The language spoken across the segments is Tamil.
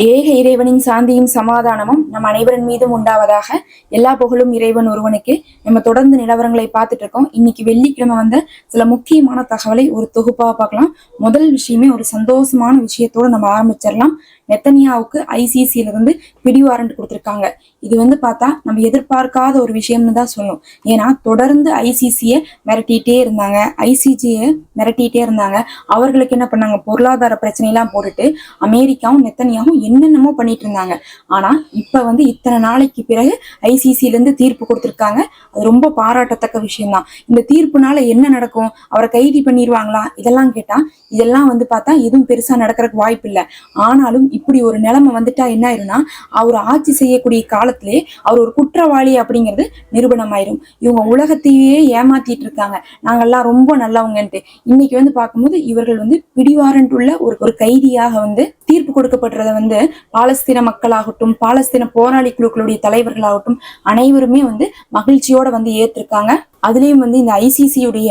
ஏக இறைவனின் சாந்தியும் சமாதானமும் நம் அனைவரின் மீதும் உண்டாவதாக எல்லா புகழும் இறைவன் ஒருவனுக்கு. நம்ம தொடர்ந்து நிலவரங்களை பார்த்துட்டு இருக்கோம். இன்னைக்கு வெள்ளிக்கிழமை வந்த சில முக்கியமான தகவலை ஒரு தொகுப்பாக பார்க்கலாம். முதல் விஷயமே ஒரு சந்தோஷமான விஷயத்தோட நம்ம ஆரம்பிச்சிடலாம். நெத்தனியாவுக்கு ஐசிசியில இருந்து பிடி வாரண்ட் கொடுத்துருக்காங்க. இது வந்து பார்த்தா நம்ம எதிர்பார்க்காத ஒரு விஷயம்னு தான் சொல்லணும் ஏன்னா தொடர்ந்து ஐசிசியை மிரட்டிட்டே இருந்தாங்க. ஐசிஜியை மிரட்டிட்டே இருந்தாங்க. அவர்களுக்கு என்ன பண்ணாங்க? பொருளாதார பிரச்சனையெல்லாம் போட்டுட்டு அமெரிக்காவும் நெத்தனியாவும் என்னென்னமோ பண்ணிட்டு இருந்தாங்க. ஆனா இப்போ வந்து இத்தனை நாளைக்கு பிறகு ஐசிசில இருந்து தீர்ப்பு கொடுத்துருக்காங்க. அது ரொம்ப பாராட்டத்தக்க விஷயம்தான். இந்த தீர்ப்புனால என்ன நடக்கும்? அவரை கைது பண்ணிடுவாங்களா? இதெல்லாம் கேட்டா இதெல்லாம் வந்து பார்த்தா எதுவும் பெருசா நடக்கிறதுக்கு வாய்ப்பு இல்லை ஆனாலும் இப்படி ஒரு நிலைமை வந்துட்டா என்ன ஆயிரும்னா அவர் ஆட்சி செய்யக்கூடிய கால காலத்திலே அவர் ஒரு குற்றவாளி அப்படிங்கிறது நிரூபணமாயிரும். இவங்க உலகத்தையே ஏமாத்திட்டு இருக்காங்க நாங்கெல்லாம் ரொம்ப நல்லவங்கன்ட்டு. இன்னைக்கு வந்து பார்க்கும்போது இவர்கள் வந்து பிடிவாரண்ட் உள்ள ஒரு ஒரு கைதியாக வந்து தீர்ப்பு கொடுக்கப்படுறத வந்து பாலஸ்தீன மக்களாகட்டும் பாலஸ்தீன போராளி குழுக்களுடைய தலைவர்களாகட்டும் அனைவருமே வந்து மகிழ்ச்சியோட வந்து ஏத்திருக்காங்க. அதுலயும் வந்து இந்த ஐசிசியுடைய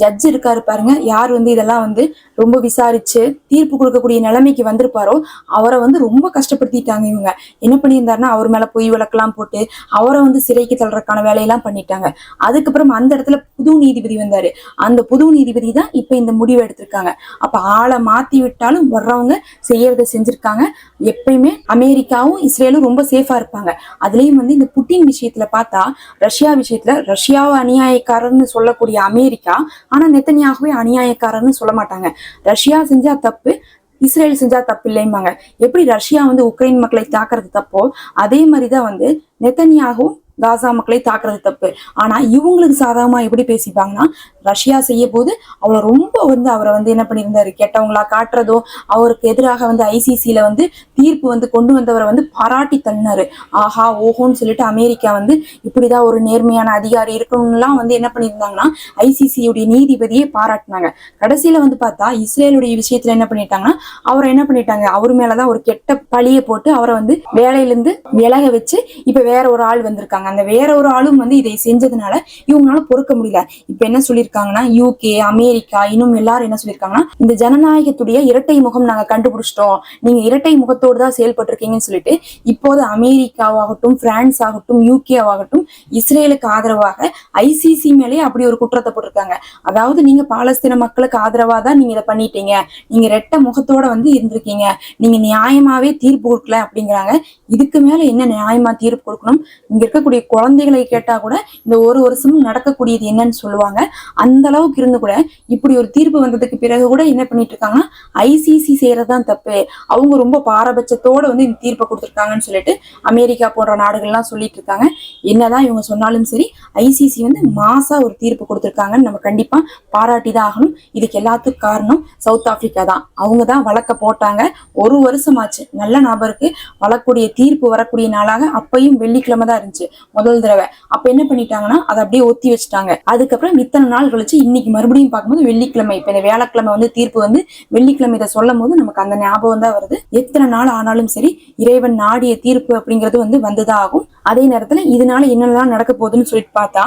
ஜட்ஜ் இருக்காரு பாருங்க. யார் வந்து இதெல்லாம் வந்து ரொம்ப விசாரிச்சு தீர்ப்பு கொடுக்கக்கூடிய நிலைமைக்கு வந்திருப்பாரோ அவரை வந்து ரொம்ப கஷ்டப்படுத்திட்டாங்க இவங்க. என்ன பண்ணியிருந்தாருன்னா அவர் மேல போய் விளக்கெல்லாம் போட்டு அவரை வந்து சிறைக்கு தள்ளுறதுக்கான வேலையெல்லாம் பண்ணிட்டாங்க. அதுக்கப்புறம் அந்த இடத்துல புது நீதிபதி வந்தாரு. அந்த புது நீதிபதி தான் இப்ப இந்த முடிவு எடுத்திருக்காங்க. அப்ப ஆளை மாத்தி விட்டாலும் வர்றவங்க செய்யறத செஞ்சிருக்காங்க. எப்பயுமே அமெரிக்காவும் இஸ்ரேலும் ரொம்ப சேஃபா இருப்பாங்க. அதுலயும் வந்து இந்த புட்டின் விஷயத்துல பார்த்தா ரஷ்யா விஷயத்துல ரஷ்யாவை அநியாயக்காரர்னு சொல்லக்கூடிய அமெரிக்கா ஆனா நெத்தனியாகவே அநியாயக்காரர்னு சொல்ல மாட்டாங்க. ரஷ்யா செஞ்சா தப்பு இஸ்ரேல் செஞ்சா தப்பு இல்லைம்பாங்க எப்படி ரஷ்யா வந்து உக்ரைன் மக்களை தாக்குறது தப்போ அதே மாதிரிதான் வந்து நெத்தனியாகவும் காசா மக்களை தாக்குறது தப்பு. ஆனா இவங்களுக்கு சாதகமா எப்படி பேசிப்பாங்கன்னா ரஷ்யா செய்ய போது அவளை ரொம்ப வந்து அவரை வந்து என்ன பண்ணியிருந்தாரு? கெட்டவங்களா காட்டுறதோ அவருக்கு எதிராக வந்து ஐசிசியில வந்து தீர்ப்பு வந்து கொண்டு வந்தவரை வந்து பாராட்டி தள்ளினாரு. ஆஹா ஓஹோன்னு சொல்லிட்டு அமெரிக்கா வந்து இப்படிதான் ஒரு நேர்மையான அதிகாரி இருக்கணும்லாம் வந்து என்ன பண்ணியிருந்தாங்கன்னா ஐசிசியுடைய நீதிபதியை பாராட்டினாங்க. கடைசியில வந்து பார்த்தா இஸ்ரேலுடைய விஷயத்துல என்ன பண்ணிட்டாங்கன்னா அவரை என்ன பண்ணிட்டாங்க? அவர் மேலதான் ஒரு கெட்ட பழியை போட்டு அவரை வந்து வேலையிலிருந்து விலக வச்சு இப்ப வேற ஒரு ஆள் வந்திருக்காங்க. அந்த வேற ஒரு ஆளும் வந்து இதை செஞ்சதுனால இவங்களால பொறுக்க முடியல. இப்ப என்ன சொல்லியிருக்காங்கன்னா யூகே அமெரிக்கா இன்னும் எல்லாரும் என்ன சொல்லியிருக்காங்கன்னா இந்த ஜனநாயகத்துடைய இரட்டை முகம் நாங்க கண்டுபிடிச்சிட்டோம். நீங்க இரட்டை முகத்தோடு தான் செயல்பட்டு இருக்கீங்கன்னு சொல்லிட்டு இப்போது அமெரிக்காவாகட்டும் பிரான்ஸ் ஆகட்டும் யூகேவாகட்டும் இஸ்ரேலுக்கு ஆதரவாக ஐசிசி மேலே அப்படி ஒரு குற்றத்தை போட்டிருக்காங்க. அதாவது நீங்க பாலஸ்தீன மக்களுக்கு ஆதரவா தான் நீங்க இதை பண்ணிட்டீங்க. நீங்க ரெட்ட முகத்தோட வந்து இருந்திருக்கீங்க. நீங்க நியாயமாவே தீர்ப்பு கொடுக்கல அப்படிங்கிறாங்க. இதுக்கு மேல என்ன நியாயமா தீர்ப்பு கொடுக்கணும்? இங்க இருக்கக்கூடிய இருக்கக்கூடிய குழந்தைகளை கேட்டா கூட இந்த ஒரு வருஷமும் நடக்கக்கூடியது என்னன்னு சொல்லுவாங்க. அந்த அளவுக்கு இருந்து கூட இப்படி ஒரு தீர்ப்பு வந்ததுக்கு பிறகு கூட என்ன பண்ணிட்டு இருக்காங்கன்னா ஐசிசி செய்யறதுதான் தப்பு. அவங்க ரொம்ப பாரபட்சத்தோட வந்து இந்த தீர்ப்பை கொடுத்துருக்காங்கன்னு சொல்லிட்டு அமெரிக்கா போன்ற நாடுகள்லாம் சொல்லிட்டு இருக்காங்க. என்னதான் இவங்க சொன்னாலும் சரி ஐசிசி வந்து மாசா ஒரு தீர்ப்பு கொடுத்துருக்காங்கன்னு நம்ம கண்டிப்பா பாராட்டி தான் ஆகணும். இதுக்கு எல்லாத்துக்கும் காரணம் சவுத் ஆப்பிரிக்கா தான். அவங்க தான் வழக்க போட்டாங்க. ஒரு வருஷமாச்சு. நல்ல நபருக்கு வழக்கூடிய தீர்ப்பு வரக்கூடிய நாளாக அப்பையும் வெள்ளிக்கிழமை தான் இருந்துச்சு. முதல் தடவை. அப்ப என்ன பண்ணிட்டாங்கன்னா அதை அப்படியே ஒத்தி வச்சுட்டாங்க. அதுக்கப்புறம் இத்தனை நாள் கழிச்சு இன்னைக்கு மறுபடியும் பார்க்கும்போது வெள்ளிக்கிழமை. இப்ப இந்த வியாழக்கிழமை வந்து தீர்ப்பு வந்து வெள்ளிக்கிழமை இதை சொல்லும் போது நமக்கு அந்த ஞாபகம் தான் வருது. எத்தனை நாள் ஆனாலும் சரி இறைவன் நாடிய தீர்ப்பு அப்படிங்கிறது வந்து வந்துதான் ஆகும். அதே நேரத்துல இதனால என்னெல்லாம் நடக்க போகுதுன்னு சொல்லிட்டு பார்த்தா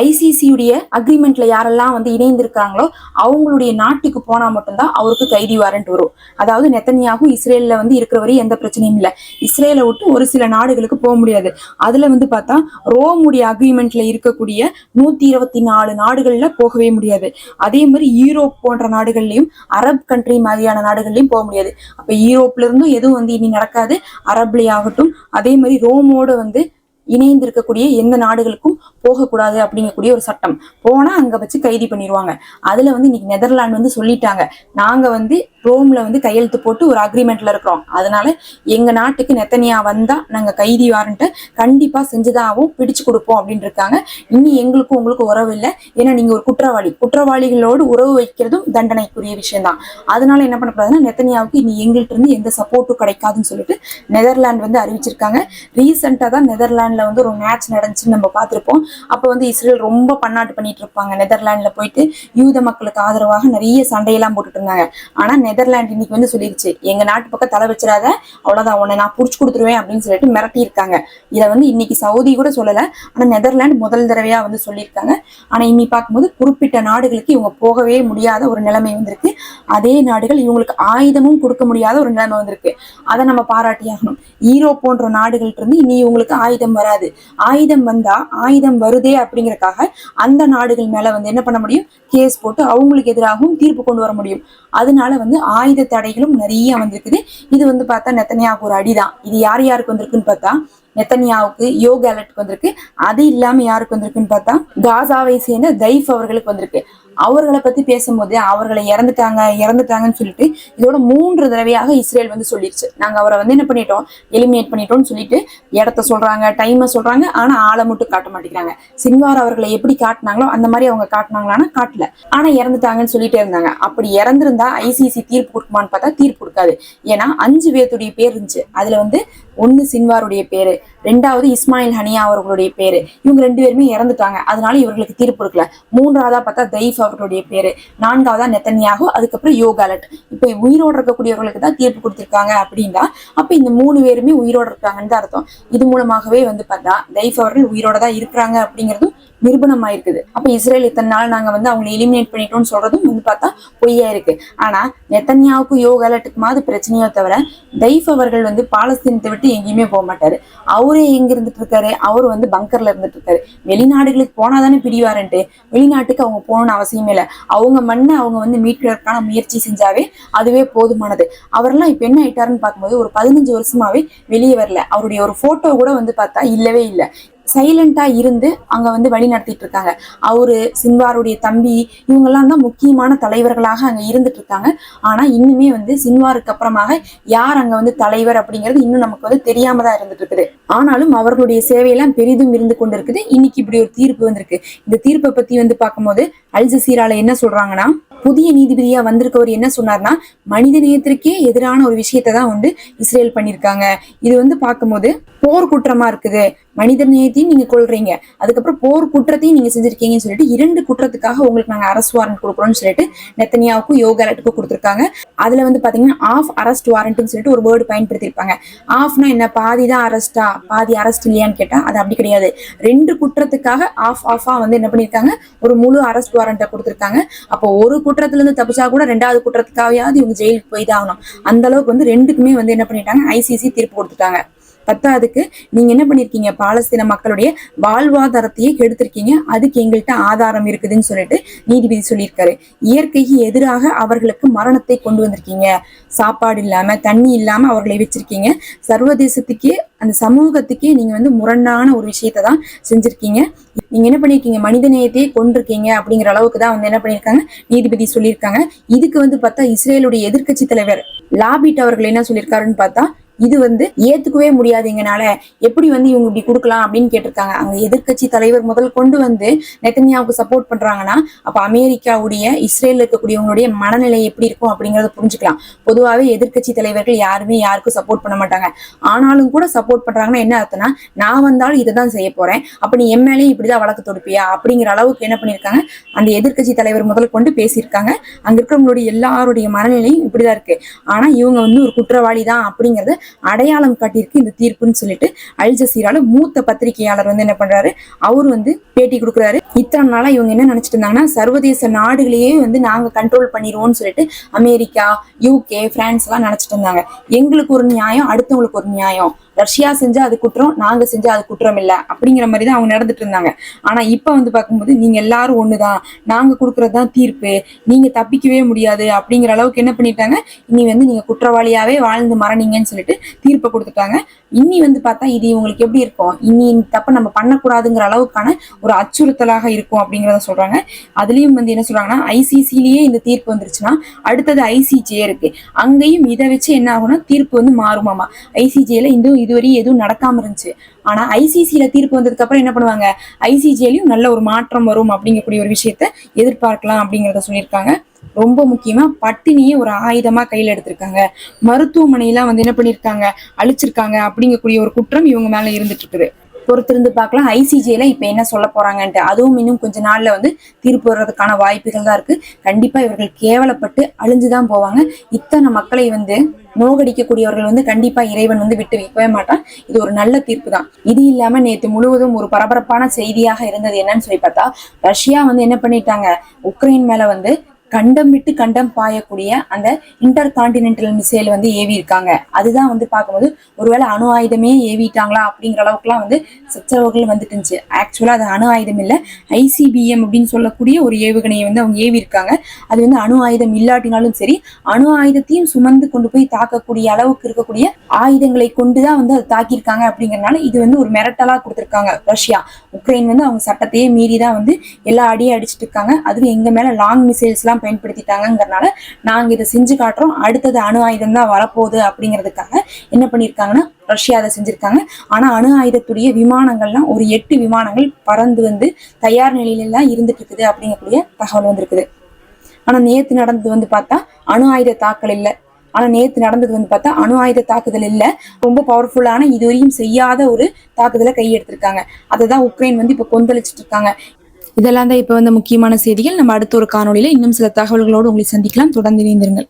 ஐசிசியுடைய அக்ரிமெண்ட்ல யாரெல்லாம் வந்து இணைந்திருக்காங்களோ அவங்களுடைய நாட்டுக்கு போனா மட்டும்தான் அவருக்கு கைதி வாரண்ட் வரும். அதாவது நெத்தனியாகும் இஸ்ரேல்ல வந்து இருக்கிற வரை எந்த பிரச்சனையும் இல்லை. இஸ்ரேலை விட்டு ஒரு சில நாடுகளுக்கு போக முடியாது. அதுல வந்து பார்த்தா ரோமுடைய அக்ரிமெண்ட்ல இருக்கக்கூடிய நூத்தி இருபத்தி நாலு நாடுகள்ல போகவே முடியாது. அதே மாதிரி யூரோப் போன்ற நாடுகள்லயும் அரப் கண்ட்ரி மாதிரியான நாடுகள்லயும் போக முடியாது. அப்ப யூரோப்ல இருந்தும் எதுவும் வந்து இனி நடக்காது. அரப்லயே ஆகட்டும். அதே மாதிரி ரோமோட வந்து இணைந்து இருக்கக்கூடிய எந்த நாடுகளுக்கும் போகக்கூடாது அப்படிங்கக்கூடிய ஒரு சட்டம். போனா அங்க வச்சு கைது பண்ணிடுவாங்க அதுல வந்து இன்னைக்கு நெதர்லாண்டு வந்து சொல்லிட்டாங்க. நாங்க வந்து ரோம்ல வந்து கையெழுத்து போட்டு ஒரு அக்ரிமெண்ட்ல இருக்கிறோம். அதனால எங்க நாட்டுக்கு நெத்தனியா வந்தா நாங்க கைதி வாரண்ட்டை கண்டிப்பா செஞ்சுதாகவும் பிடிச்சு கொடுப்போம் அப்படின்னு இருக்காங்க. இனி எங்களுக்கும் உங்களுக்கு உறவு இல்லை. ஏன்னா நீங்க ஒரு குற்றவாளி. குற்றவாளிகளோடு உறவு வைக்கிறதும் தண்டனைக்குரிய விஷயம்தான். அதனால என்ன பண்ணக்கூடாதுன்னா நெத்தனியாவுக்கு இனி எங்கள்கிட்ட இருந்து எந்த சப்போர்ட்டும் கிடைக்காதுன்னு சொல்லிட்டு நெதர்லாந்து வந்து அறிவிச்சிருக்காங்க. ரீசெண்டா தான் நெதர்லாந்து நெதர்லாந்துல வந்து ஒரு மேட்ச் நடந்துச்சுன்னு நம்ம பார்த்துருப்போம். அப்போ வந்து இஸ்ரேல் ரொம்ப பன்னாட்டு பண்ணிட்டு இருப்பாங்க. நெதர்லாந்துல போயிட்டு யூத மக்களுக்கு ஆதரவாக நிறைய சண்டையெல்லாம் போட்டுட்டு இருந்தாங்க. ஆனா நெதர்லாண்ட் இன்னைக்கு வந்து சொல்லிடுச்சு எங்க நாட்டு பக்கம் தலை வச்சிடாத அவ்வளவுதான் உன்னை நான் புடிச்சு கொடுத்துருவேன் அப்படின்னு சொல்லிட்டு மிரட்டி இருக்காங்க இதை வந்து இன்னைக்கு சவுதி கூட சொல்லல ஆனா நெதர்லாந்து முதல் தடவையா வந்து சொல்லியிருக்காங்க. ஆனா இன்னி பார்க்கும்போது குறிப்பிட்ட நாடுகளுக்கு இவங்க போகவே முடியாத ஒரு நிலைமை வந்திருக்கு. அதே நாடுகள் இவங்களுக்கு ஆயுதமும் கொடுக்க முடியாத ஒரு நிலைமை வந்திருக்கு. அதை நம்ம பாராட்டியாகணும். ஈரோ போன்ற நாடுகள்ட்ட இருந்து இனி இவங்களுக்கு ஆயுதம் வராது. ஆயுதம் வந்தா ஆயுதம் வருதே அப்படிங்கறக்காக அந்த நாடுகள் மேல வந்து என்ன பண்ண முடியும்? கேஸ் போட்டு அவங்களுக்கு எதிராகவும் தீர்ப்பு கொண்டு வர முடியும். அதனால வந்து ஆயுத தடைகளும் நிறைய வந்திருக்குது. இது வந்து பார்த்தா நெத்தனியாவுக்கு ஒரு அடிதான். இது யார் யாருக்கு வந்திருக்குன்னு பார்த்தா நெத்தனியாவுக்கு யோக் வந்திருக்கு. அது இல்லாம யாருக்கு வந்திருக்குன்னு பார்த்தா காசாவை சேர்ந்த தைஃப் அவர்களுக்கு வந்திருக்கு. அவர்களை பத்தி பேசும்போது அவர்களை இறந்துட்டாங்க இறந்துட்டாங்கன்னு சொல்லிட்டு இதோட மூன்று தடவையாக இஸ்ரேல் வந்து சொல்லிடுச்சு நாங்க அவரை வந்து என்ன பண்ணிட்டோம்? எலிமினேட் பண்ணிட்டோம்னு சொல்லிட்டு இடத்த சொல்றாங்க டைமை சொல்றாங்க ஆனா ஆளை மட்டும் காட்ட மாட்டேங்கிறாங்க. சின்வார் அவர்களை எப்படி காட்டினாங்களோ அந்த மாதிரி அவங்க காட்டினாங்களான்னா காட்டல. ஆனா இறந்துட்டாங்கன்னு சொல்லிட்டே இருந்தாங்க. அப்படி இறந்திருந்தா ஐசிசி தீர்ப்பு கொடுக்குமான்னு பார்த்தா தீர்ப்பு கொடுக்காது. ஏன்னா அஞ்சு பேர்த்துடைய பேர் இருந்துச்சு. அதுல வந்து ஒன்னு சின்வாருடைய பேரு ரெண்டாவது இஸ்மாயில் ஹனியா அவர்களுடைய பேரு. இவங்க ரெண்டு பேருமே இறந்துட்டாங்க. அதனால இவர்களுக்கு தீர்ப்பு கொடுக்கல. மூன்றாவதா பார்த்தா தைஃப் அவர்களுடைய பேரு. நான்காவதா நெத்தன்யாகு அதுக்கப்புறம் யோகாலட். இப்போ உயிரோடு இருக்கக்கூடியவர்களுக்கு தான் தீர்ப்பு கொடுத்துருக்காங்க அப்படின்னா அப்ப இந்த மூணு பேருமே உயிரோடு இருக்காங்கன்னு தான் அர்த்தம். இது மூலமாகவே வந்து பார்த்தா தைஃப் அவர்கள் உயிரோட தான் இருக்கிறாங்க அப்படிங்கிறதும் நிரூபணமாயிருக்குது. அப்ப இஸ்ரேல் இத்தனை நாள் நாங்க வந்து அவங்களை எலிமினேட் பண்ணிட்டோம்னு சொல்றதும் வந்து பார்த்தா பொய்யா இருக்கு. ஆனா நெத்தன்யாவுக்கும் யோகாலட்டுக்குமாவது பிரச்சனையோ தவிர தைஃப் அவர்கள் வந்து பாலஸ்தீனத்தை விட்டு எங்கேயுமே போக மாட்டாரு. அவரே எங்க இருந்துட்டு இருக்காரு? அவர் வந்து பங்கர்ல இருந்துட்டு இருக்காரு. வெளிநாடுகளுக்கு போனாதானே பிரிவாருன்ட்டு வெளிநாட்டுக்கு அவங்க போகணும்னு அவசியமே இல்லை. அவங்க மண்ணை அவங்க வந்து மீட்கிறதுக்கான முயற்சி செஞ்சாவே அதுவே போதுமானது. அவரெல்லாம் இப்ப என்ன ஆயிட்டாருன்னு பார்க்கும்போது ஒரு பதினஞ்சு வருஷமாவே வெளியே வரல. அவருடைய ஒரு போட்டோ கூட வந்து பார்த்தா இல்லவே இல்லை. சைலண்டா இருந்து அங்க வந்து வழி நடத்திட்டு இருக்காங்க அவரு சின்வாருடைய தம்பி இவங்கெல்லாம் தான் முக்கியமான தலைவர்களாக அங்க இருந்துட்டு இருக்காங்க ஆனா இன்னுமே வந்து சின்வாருக்கு அப்புறமாக யார் அங்க வந்து தலைவர் அப்படிங்கிறது இன்னும் நமக்கு வந்து தெரியாம தான் இருந்துட்டு இருக்குது ஆனாலும் அவர்களுடைய சேவையெல்லாம் பெரிதும் இருந்து கொண்டு இருக்குது இன்னைக்கு இப்படி ஒரு தீர்ப்பு வந்திருக்கு. இந்த தீர்ப்பை பத்தி வந்து பார்க்கும்போது அல் ஜசீரால என்ன சொல்றாங்கன்னா புதிய நீதிபதியா வந்திருக்கவர் என்ன சொன்னார்னா மனித நேயத்திற்கே எதிரான ஒரு விஷயத்தை தான் வந்து இஸ்ரேல் பண்ணியிருக்காங்க இது வந்து பார்க்கும்போது போர் குற்றமா இருக்குது. மனித நேயத்தையும் நீங்க கொள்றீங்க அதுக்கப்புறம் போர் குற்றத்தையும் நீங்க செஞ்சிருக்கீங்கன்னு சொல்லிட்டு இரண்டு குற்றத்துக்காக உங்களுக்கு நாங்க அரஸ்ட் வாரண்ட் கொடுக்குறோம்னு சொல்லிட்டு நெத்தனியாவுக்கும் யோகாலட்டுக்கும் கொடுத்துருக்காங்க. அதுல வந்து பாத்தீங்கன்னா ஆஃப் அரஸ்ட் வாரண்ட்னு சொல்லிட்டு ஒரு வேர்டு பயன்படுத்தியிருப்பாங்க. ஆஃப்னா என்ன? பாதி தான் அரஸ்டா பாதி அரஸ்ட் இல்லையான்னு கேட்டா அது அப்படி கிடையாது. ரெண்டு குற்றத்துக்காக ஆஃப் ஆஃபா வந்து என்ன பண்ணியிருக்காங்க? ஒரு முழு அரஸ்ட் வாரண்ட்டை கொடுத்துருக்காங்க. அப்போ ஒரு குற்றத்துல இருந்து தப்பிச்சா கூட ரெண்டாவது குற்றத்துக்காகயாவது இவங்க ஜெயிலுக்கு போய் தான் ஆகணும். அந்த அளவுக்கு வந்து ரெண்டுக்குமே வந்து என்ன பண்ணிட்டாங்க? ஐசிசி தீர்ப்பு கொடுத்துட்டாங்க. பத்தாவதுக்கு நீங்க என்ன பண்ணிருக்கீங்க? பாலஸ்தீன மக்களுடைய வாழ்வாதாரத்தையே கெடுத்திருக்கீங்க. அதுக்கு எங்கள்கிட்ட ஆதாரம் இருக்குதுன்னு சொல்லிட்டு நீதிபதி சொல்லியிருக்காரு. இயற்கைக்கு எதிராக அவர்களுக்கு மரணத்தை கொண்டு வந்திருக்கீங்க. சாப்பாடு இல்லாம தண்ணி இல்லாம அவர்களை வச்சிருக்கீங்க. சர்வதேசத்துக்கே அந்த சமூகத்துக்கே நீங்க வந்து முரணான ஒரு விஷயத்தை தான் செஞ்சிருக்கீங்க. நீங்க என்ன பண்ணிருக்கீங்க? மனித நேயத்தையே கொண்டிருக்கீங்க அப்படிங்கிற அளவுக்கு தான் வந்து என்ன பண்ணிருக்காங்க? நீதிபதி சொல்லியிருக்காங்க. இதுக்கு வந்து பார்த்தா இஸ்ரேலுடைய எதிர்க்கட்சி தலைவர் லாபிட் அவர்கள் என்ன சொல்லியிருக்காருன்னு பார்த்தா இது வந்து ஏத்துக்கவே முடியாது எங்கனால எப்படி வந்து இவங்க இப்படி கொடுக்கலாம் அப்படின்னு கேட்டிருக்காங்க. அங்க எதிர்க்கட்சி தலைவர் முதல் கொண்டு வந்து நெத்தன்யாவுக்கு சப்போர்ட் பண்றாங்கன்னா அப்ப அமெரிக்காவுடைய இஸ்ரேல் இருக்கக்கூடியவங்களுடைய மனநிலை எப்படி இருக்கும் அப்படிங்கறத புரிஞ்சுக்கலாம். பொதுவாகவே எதிர்க்கட்சி தலைவர்கள் யாருமே யாருக்கும் சப்போர்ட் பண்ண மாட்டாங்க. ஆனாலும் கூட சப்போர்ட் பண்றாங்கன்னா என்ன அர்த்தம்னா நான் வந்தாலும் இதை தான் செய்ய போறேன். அப்ப நீ எம்எல்ஏ இப்படிதான் வழக்கு தொடுப்பியா? அப்படிங்கிற அளவுக்கு என்ன பண்ணிருக்காங்க அந்த எதிர்க்கட்சி தலைவர் முதல் கொண்டு பேசியிருக்காங்க. அங்க இருக்கிறவங்களுடைய எல்லாருடைய மனநிலையும் இப்படிதான் இருக்கு. ஆனா இவங்க வந்து ஒரு குற்றவாளி தான் அப்படிங்கறத அடையாளம் காட்டியிருக்கு இந்த தீர்ப்புன்னு சொல்லிட்டு அல் ஜசீரால மூத்த பத்திரிகையாளர் வந்து என்ன பண்றாரு? அவரு வந்து பேட்டி கொடுக்குறாரு. இத்தனை நாளா இவங்க என்ன நினைச்சிட்டு இருந்தாங்கன்னா சர்வதேச நாடுகளையே வந்து நாங்க கண்ட்ரோல் பண்ணிடுவோம்னு சொல்லிட்டு அமெரிக்கா யூகே பிரான்ஸ் எல்லாம் நினைச்சிட்டு இருந்தாங்க. எங்களுக்கு ஒரு நியாயம் அடுத்தவங்களுக்கு ஒரு நியாயம். ரஷ்யா செஞ்சா அது குற்றம் நாங்க செஞ்சா அது குற்றம் இல்ல அப்படிங்கிற மாதிரி தான் அவங்க நடந்துட்டு இருந்தாங்க. ஆனா இப்ப வந்து பார்க்கும்போது நீங்க எல்லாரும் ஒண்ணுதான் நாங்க கொடுக்கறது தான் தீர்ப்பு நீங்க தப்பிக்கவே முடியாது அப்படிங்கிற அளவுக்கு என்ன பண்ணிட்டாங்க? இனி வந்து நீங்க குற்றவாளியாவே வாழ்ந்து மரணீங்கன்னு சொல்லிட்டு தீர்ப்பை கொடுத்துட்டாங்க. இனி வந்து பார்த்தா இது இவங்களுக்கு எப்படி இருக்கும்? இனி தப்ப நம்ம பண்ணக்கூடாதுங்கிற அளவுக்கான ஒரு அச்சுறுத்தலாக இருக்கும் அப்படிங்கிறத சொல்றாங்க. அதுலயும் வந்து என்ன சொல்றாங்கன்னா ஐசிசிலேயே இந்த தீர்ப்பு வந்துருச்சுன்னா அடுத்தது ஐசிஜே இருக்கு. அங்கேயும் இதை வச்சு என்ன ஆகும்னா தீர்ப்பு வந்து மாறுமாமா. ஐசிஜேல இந்த இதுவரை எதுவும் நடக்காம இருந்துச்சு. ஆனா ஐசிசியில தீர்ப்பு வந்ததுக்கு அப்புறம் என்ன பண்ணுவாங்க? ஐசிஜேலயும் நல்ல ஒரு மாற்றம் வரும் அப்படிங்கக்கூடிய ஒரு விஷயத்த எதிர்பார்க்கலாம் அப்படிங்கிறத சொல்லியிருக்காங்க. ரொம்ப முக்கியமா பட்டினியை ஒரு ஆயுதமா கையில எடுத்திருக்காங்க. மருத்துவமனையெல்லாம் வந்து என்ன பண்ணிருக்காங்க? அழிச்சிருக்காங்க அப்படிங்கக்கூடிய ஒரு குற்றம் இவங்க மேல இருந்துட்டு இருக்குது. பொறுத்திருந்து பார்க்கலாம். ஐசிஜேல இப்ப என்ன சொல்ல போறாங்கன்ட்டு அதுவும் இன்னும் கொஞ்ச நாள்ல வந்து தீர்ப்பு வர்றதுக்கான வாய்ப்புகள் தான் இருக்கு. கண்டிப்பா இவர்கள் கேவலப்பட்டு அழிஞ்சுதான் போவாங்க. இத்தனை மக்களை வந்து நோகடிக்கக்கூடியவர்கள் வந்து கண்டிப்பா இறைவன் வந்து விட்டு வைக்கவே மாட்டான். இது ஒரு நல்ல தீர்ப்பு தான். இது இல்லாம நேத்து முழுவதும் ஒரு பரபரப்பான செய்தியாக இருந்தது என்னன்னு சொல்லி பார்த்தா ரஷ்யா வந்து என்ன பண்ணிட்டாங்க? உக்ரைன் மேல வந்து கண்டம் விட்டு கண்டம் பாயக்கூடிய அந்த இன்டர் கான்டினென்டல் மிசைல் வந்து ஏவி இருக்காங்க அதுதான் வந்து பார்க்கும்போது ஒருவேளை அணு ஆயுதமே ஏவிட்டாங்களா அப்படிங்கிற அளவுக்குலாம் வந்து சச்சரவுகள் வந்துட்டு இருந்துச்சு ஆக்சுவலாக அது அணு ஆயுதம் இல்லை ஐசிபிஎம் அப்படின்னு சொல்லக்கூடிய ஒரு ஏவுகணையை வந்து அவங்க ஏவி இருக்காங்க அது வந்து அணு ஆயுதம் இல்லாட்டினாலும் சரி அணு ஆயுதத்தையும் சுமந்து கொண்டு போய் தாக்கக்கூடிய அளவுக்கு இருக்கக்கூடிய ஆயுதங்களை கொண்டு தான் வந்து அதை தாக்கியிருக்காங்க அப்படிங்கறனால இது வந்து ஒரு மிரட்டலாக கொடுத்துருக்காங்க ரஷ்யா. உக்ரைன் வந்து அவங்க சட்டத்தையே மீறி தான் வந்து எல்லா அடியும் அடிச்சிட்டு இருக்காங்க. அதுவும் எங்க மேல லாங் மிசைல்ஸ் பயன்படுத்திட்டாங்கிறனால நாங்க இதை செஞ்சு காட்டுறோம். அடுத்தது அணு ஆயுதம் தான் வரப்போகுது அப்படிங்கிறதுக்காக என்ன பண்ணியிருக்காங்கன்னா ரஷ்யா அதை செஞ்சிருக்காங்க. ஆனா அணு ஆயுதத்துடைய விமானங்கள்லாம் ஒரு எட்டு விமானங்கள் பறந்து வந்து தயார் நிலையில இருந்துட்டு இருக்குது அப்படிங்கக்கூடிய தகவல் வந்திருக்குது. ஆனா நேத்து நடந்தது வந்து பார்த்தா அணு ஆயுத தாக்கல் இல்லை. ஆனா நேத்து நடந்தது வந்து பார்த்தா அணு ஆயுத தாக்குதல் இல்ல. ரொம்ப பவர்ஃபுல்லான இதுவரையும் செய்யாத ஒரு தாக்குதலை கையெடுத்திருக்காங்க. அதை தான் உக்ரைன் வந்து இப்ப கொந்தளிச்சிட்டு இருக்காங்க. இதெல்லாம் தான் இப்போ வந்து முக்கியமான செய்திகள். நம்ம அடுத்த ஒரு காணொளியில இன்னும் சில தகவல்களோடு உங்களை சந்திக்கலாம். தொடர்ந்து இணைந்திருங்கள்.